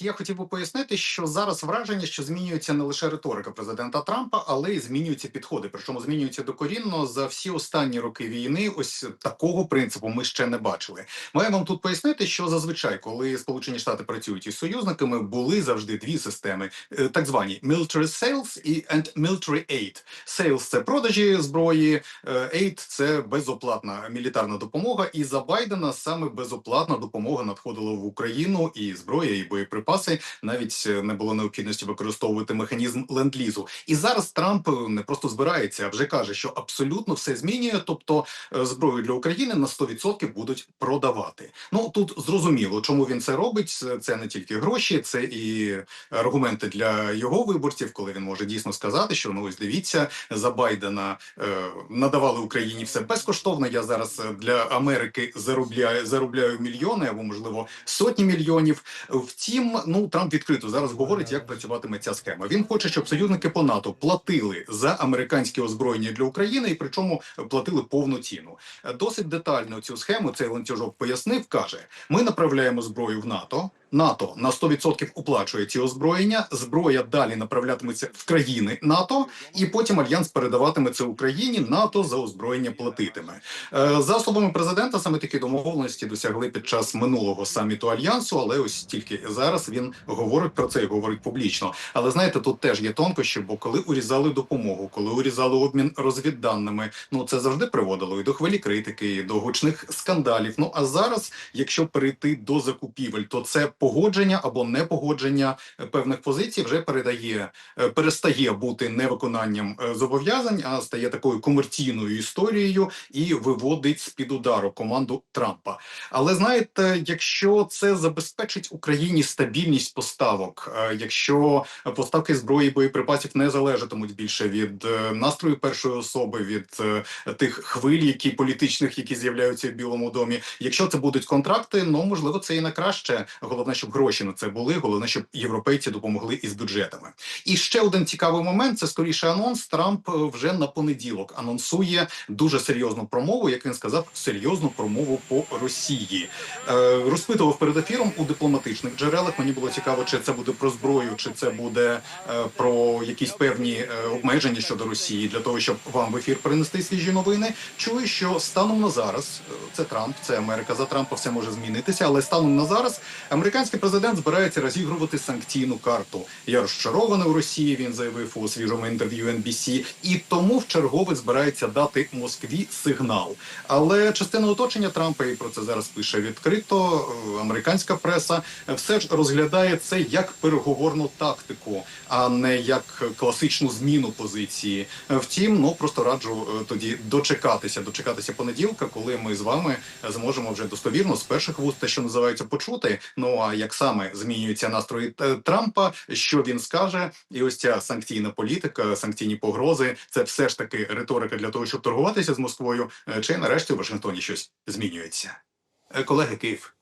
Я хотів би пояснити, що зараз враження, що змінюється не лише риторика президента Трампа, але й змінюються підходи. Причому змінюються докорінно за всі останні роки війни. Ось такого принципу ми ще не бачили. Маю вам тут пояснити, що зазвичай, коли Сполучені Штати працюють із союзниками, були завжди дві системи: е, так звані military sales і and military aid. Sales – це продажі зброї, е, aid – це безоплатна мілітарна допомога. І за Байдена саме безоплатна допомога надходила в Україну і зброя, і боєприпаси. Навіть е, не було необхідності використовувати механізм ленд-лізу. І зараз Трамп е, не просто збирається, а вже каже, що абсолютно все змінює. Тобто е, зброю для України на 100% будуть продавати. Ну тут зрозуміло, чому він це робить. Це- не тільки гроші, це і аргументи для його виборців, коли він може дійсно сказати, що ну ось дивіться за Байдена е, надавали Україні все безкоштовно. Я зараз для Америки заробляю заробляю мільйони або можливо сотні мільйонів. Втім, ну Трамп відкрито зараз говорить, як працюватиме ця схема. Він хоче, щоб союзники по НАТО платили за американське озброєння для України, і причому платили повну ціну. Досить детально цю схему цей ланцюжок пояснив. каже: ми направляємо зброю в НАТО. НАТО на 100% оплачує ці озброєння. Зброя далі направлятиметься в країни НАТО, і потім альянс передаватиме це Україні. НАТО за озброєння платитиме. Е, За словами президента, саме такі домовленості досягли під час минулого саміту альянсу, але ось тільки зараз він говорить про це і говорить публічно. Але знаєте, тут теж є тонкощі, бо коли урізали допомогу, коли урізали обмін розвідданими, ну це завжди приводило і до хвилі критики, і до гучних скандалів. Ну а зараз, якщо перейти до закупівель, то це погодження або непогодження е, певних позицій вже передає, е, перестає бути невиконанням е, зобов'язань, а стає такою комерційною історією і виводить з під удару команду Трампа. Але знаєте, якщо це забезпечить Україні стабільність поставок, якщо поставки зброї і боєприпасів не залежатимуть більше від настрою першої особи, від тих хвиль, які політичних, які з'являються в Білому домі. Якщо це будуть контракти, ну можливо, це і на краще. Головне, щоб гроші на це були. Головне, щоб європейці допомогли із бюджетами. І ще один цікавий момент: це скоріше анонс. Трамп е, вже на понеділок анонсує дуже серйозну промову, як він сказав, серйозну промову по Росії. Е, розпитував перед ефіром у дипломатичних джерелах. Мені було цікаво, чи це буде про зброю, чи це буде е, про якісь певні е, обмеження щодо Росії для того, щоб вам в ефір принести свіжі новини. Чую, що станом на зараз е, це Трамп, це Америка за Трампа, все може змінитися, але станом на зараз американський президент збирається розігрувати санкційну карту. Я розчарований у Росії. Він заявив у свіжому інтерв'ю NBC, і тому вчергове збирається дати Москві сигнал. Але частина оточення Трампа і про це зараз пише відкрито. е, Американська преса все ж розглядає це як переговорну тактику, а не як класичну зміну позиції. Втім, ну просто раджу е, тоді дочекатися, дочекатися понеділка, коли ми з вами зможемо вже достовірно з перших вуст, те, що називається, почути. Ну а як саме змінюються настрої е, Трампа, що він скаже, і ось ця санкційна політика, санкційні погрози, це все ж таки риторика для того, щоб торгуватися з Москвою, е, чи нарешті в Вашингтоні щось змінюється. Е, Колеги, Київ.